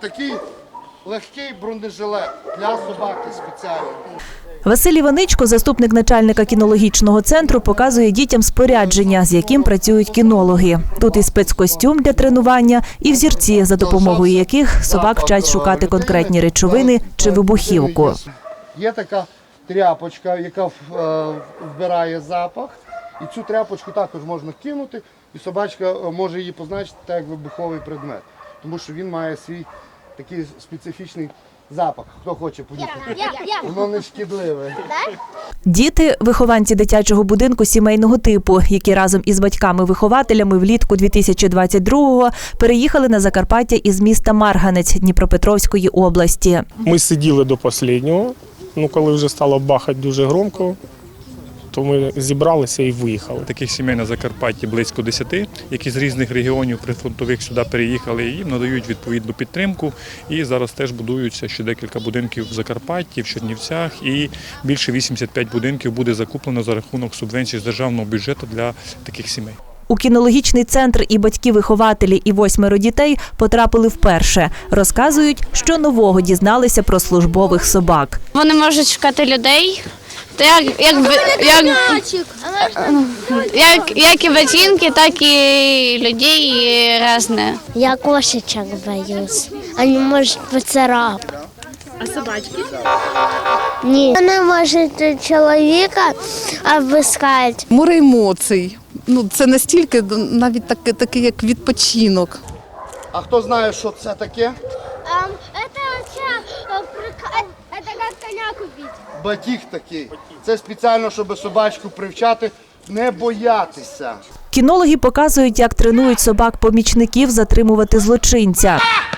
такий легкий бронежилет для собаки спеціальний. Василь Іваничко, заступник начальника кінологічного центру, показує дітям спорядження, з яким працюють кінологи. Тут і спецкостюм для тренування, і взірці, за допомогою яких собак вчать шукати конкретні речовини чи вибухівку. Є така тряпочка, яка е, вбирає запах. І цю тряпочку також можна кинути, і собачка е, може її позначити так, як вибуховий предмет. Тому що він має свій такий специфічний запах. Хто хоче понюхати? Воно не шкідливе. Діти вихованці дитячого будинку сімейного типу, які разом із батьками-вихователями влітку 2022-го переїхали на Закарпаття із міста Марганець Дніпропетровської області. Ми сиділи до останнього. Ну, коли вже стало бахати дуже громко, то ми зібралися і виїхали. Таких сімей на Закарпатті близько 10, які з різних регіонів прифронтових сюди переїхали. і Їм надають відповідну підтримку. І зараз теж будуються ще декілька будинків в Закарпатті, в Чернівцях. І більше 85 будинків буде закуплено за рахунок субвенцій з державного бюджету для таких сімей. У кінологічний центр і батьки-вихователі, і восьмеро дітей потрапили вперше. Розказують, що нового дізналися про службових собак. Вони можуть шукати людей. То як, як, як, як, як і ботинки, так і людей і різне. Я кошечек боюсь. Они можуть поцарапати. А собачки? Ні. Вони можуть чоловіка обискати. Море емоцій. Ну, це настільки навіть такий, такий як відпочинок. А хто знає, що це таке? Батіг такий. Це спеціально, щоб собачку привчати, не боятися. Кінологи показують, як тренують собак-помічників затримувати злочинця. А,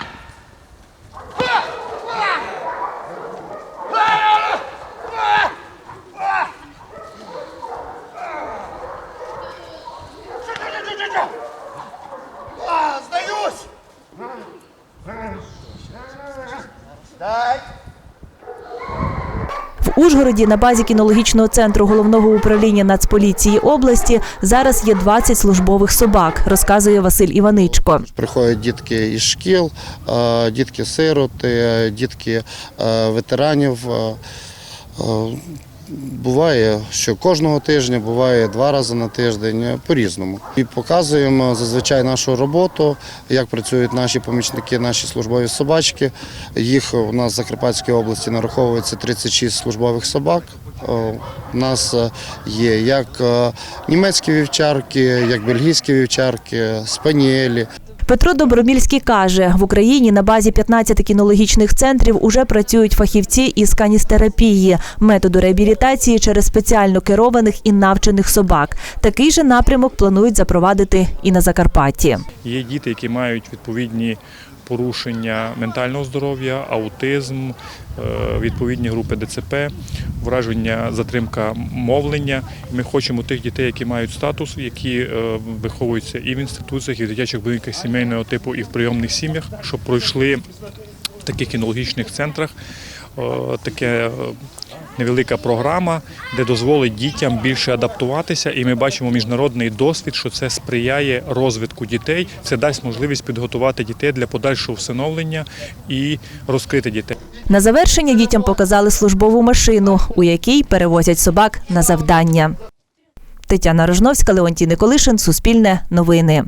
Ужгороді на базі кінологічного центру головного управління Нацполіції області зараз є 20 службових собак, розказує Василь Іваничко. Приходять дітки із шкіл, е, дітки-сироти, дітки е, ветеранів. Буває, що кожного тижня, буває два рази на тиждень, е, по-різному. І показуємо зазвичай нашу роботу, як працюють наші помічники, наші службові собачки. Їх у нас в Закарпатській області нараховується 36 службових собак. Е, У нас е, є як німецькі вівчарки, як бельгійські вівчарки, спаніелі. Петро Добромільський каже, в Україні на базі 15 кінологічних центрів уже працюють фахівці із каністерапії, методу реабілітації через спеціально керованих і навчених собак. Такий же напрямок планують запровадити і на Закарпатті. Є діти, які мають відповідні порушення ментального здоров'я, аутизм, е, відповідні групи ДЦП, враження, затримка мовлення. Ми хочемо тих дітей, які мають статус, які е, виховуються і в інституціях, і в дитячих будинках сімейного типу, і в прийомних сім'ях, щоб пройшли в таких кінологічних центрах е, таке. Невелика програма, де дозволить дітям більше адаптуватися, і ми бачимо міжнародний досвід, що це сприяє розвитку дітей. Це дасть можливість підготувати дітей для подальшого всиновлення і розкрити дітей. На завершення дітям показали службову машину, у якій перевозять собак на завдання. Тетяна Рожновська, Леонтій Николишин, Суспільне новини.